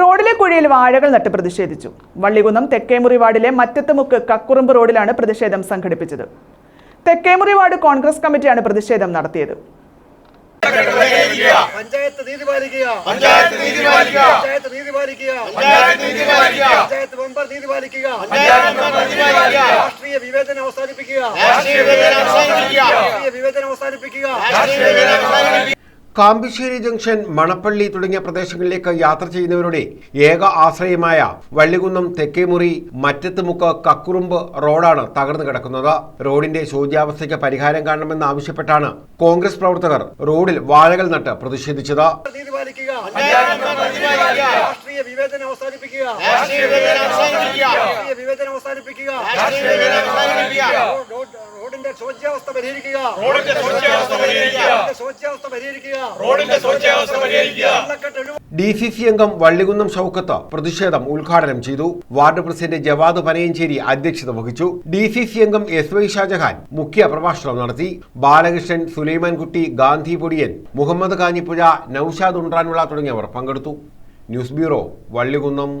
റോഡിലെ കുഴിയിൽ വാഴകൾ നട്ട് പ്രതിഷേധിച്ചു. വള്ളികുന്നം തെക്കേമുറി വാർഡിലെ മറ്റത്തുമുക്ക് കക്കുറുമ്പ് റോഡിലാണ് പ്രതിഷേധം സംഘടിപ്പിച്ചത്. തെക്കേമുറി വാർഡ് കോൺഗ്രസ് കമ്മിറ്റിയാണ് പ്രതിഷേധം നടത്തിയത്. പഞ്ചായത്ത് നീതി പാലിക്കുക. പഞ്ചായത്ത് നീതി പാലിക്കുക. പഞ്ചായത്ത് നീതി പാലിക്കുക. പഞ്ചായത്ത് നീതി പാലിക്കുക. പഞ്ചായത്ത് മെമ്പർ നീതി പാലിക്കുക. രാഷ്ട്രീയ വിവേചനം അവസാനിപ്പിക്കുക. രാഷ്ട്രീയ വിവേചനം അവസാനിപ്പിക്കുക. രാഷ്ട്രീയ വിവേചനം അവസാനിപ്പിക്കുക. രാഷ്ട്രീയ വിവേചനം അവസാനിപ്പിക്കുക കാമ്പിശ്ശേരി ജംഗ്ഷൻ മണപ്പള്ളി തുടങ്ങിയ പ്രദേശങ്ങളിലേക്ക് യാത്ര ചെയ്യുന്നവരുടെ ഏക ആശ്രയമായ വള്ളികുന്നം തെക്കേമുറി മറ്റത്തുമുക്ക് കക്കുറുമ്പ് റോഡാണ് തകർന്നു കിടക്കുന്നത്. റോഡിന്റെ ശോചാവസ്ഥയ്ക്ക് പരിഹാരം കാണണമെന്ന് ആവശ്യപ്പെട്ടാണ് കോൺഗ്രസ് പ്രവർത്തകർ റോഡിൽ വാഴകൾ നട്ട് പ്രതിഷേധിച്ചത്. ശോച്യാവസ്ഥ രാഷ്ട്രീയ വിവേചനം അവസാനിപ്പിക്കുക. വിവേചനം അവസാനിപ്പിക്കുക. റോഡിന്റെ ശോച്യാവസ്ഥ പരിഹരിക്കുക. ശോച്യാവസ്ഥ ഡി സി സി അംഗം വള്ളികുന്നം ഷൗക്കത്ത് പ്രതിഷേധം ഉദ്ഘാടനം ചെയ്തു. വാർഡ് പ്രസിഡന്റ് ജവാദ് പനയഞ്ചേരി അധ്യക്ഷത വഹിച്ചു. ഡി സി സി അംഗം എസ് വൈ ഷാജഹാൻ മുഖ്യ പ്രഭാഷണം നടത്തി. ബാലകൃഷ്ണൻ സുലൈമാൻകുട്ടി ഗാന്ധി പൊടിയൻ മുഹമ്മദ് കാഞ്ഞിപ്പുഴ നൌഷാദ് ഉണ്ട്രാനുള്ള തുടങ്ങിയവർ പങ്കെടുത്തു. News bureau Vallikunnam.